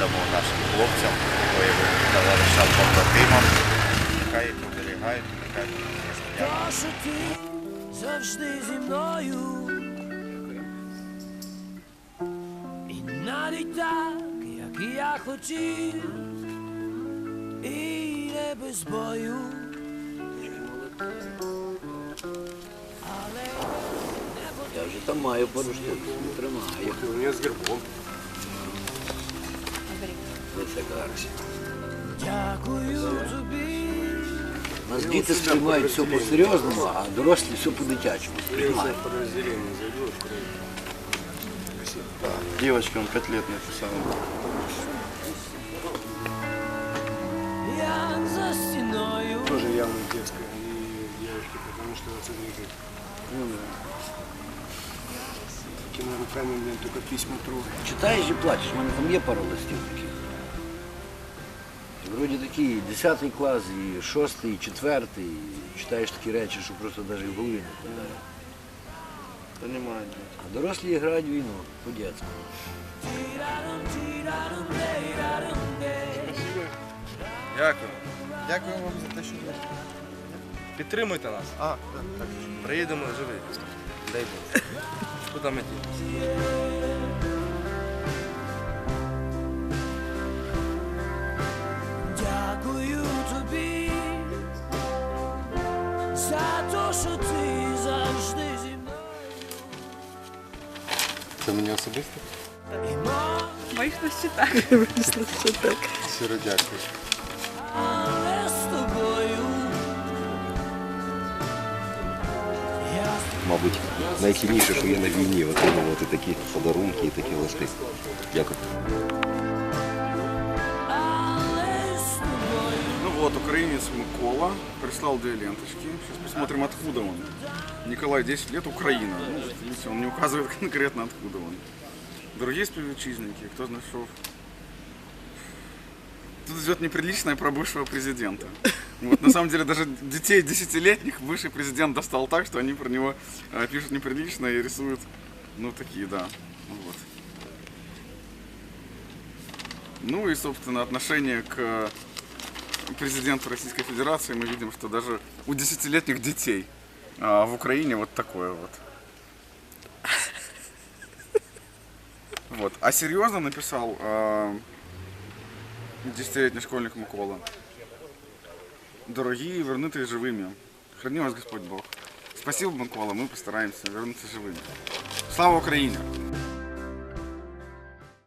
передамо нашим хлопцям, бойовим товаришам побратимам, нехай їх оберігають, нехай їх завжди зі мною. І навіть так, як я хотів, і не без бою. Я вже там маю пару тримаю. У мене з гербом. Це гаразд. дякую тобі. У нас діти сприймають все по-серйозному, а дорослі все по-дитячому сприймають. Подразделение зайду, открою. Девочкам 5 лет написал. Як за стіною. Тоже явно детская. И девочки, потому что смотрите. Ну да. Такими руками, блин, только письма тру. Читаєш і плачеш, у мене там є пару листів таких. І Вроді такі 10 клас, і 6, і 4, і читаєш такі речі, що просто навіть в голові не вкладає. Понимаю. А дорослі грають війну по-дєцькому. Дякую. Дякую вам за те, що ви. Підтримуйте нас. А, так, так. Приїдемо живі. Дай Бог. Куди ми дінемося? Це мені особисто? Вийшло ще так. Моїх ще так. Щиро дякую. але з тобою. Мабуть, найцінніше, що є на війні, отримувати такі подарунки і такі листи. Дякую. Вот, украинец Микола прислал две ленточки. Сейчас посмотрим, откуда он. Николай, 10 лет, Украина. Ну, видите, он не указывает конкретно, откуда он. Другие співвітчизники, кто нашел. Тут идет неприличное про бывшего президента. Вот, на самом деле, даже детей десятилетних бывший президент достал так, что они про него э, пишут неприлично и рисуют, ну, такие, да. Ну, Вот. Ну и, собственно, отношение к президенту Российской Федерации мы видим, что даже у десятилетних детей а, в Украине вот такое вот. Вот. А серьезно написал а, десятилетний школьник Микола. Дорогие, вернутые живыми. Храни вас Господь Бог. Спасибо, Микола, мы постараемся вернуться живыми. Слава Украине!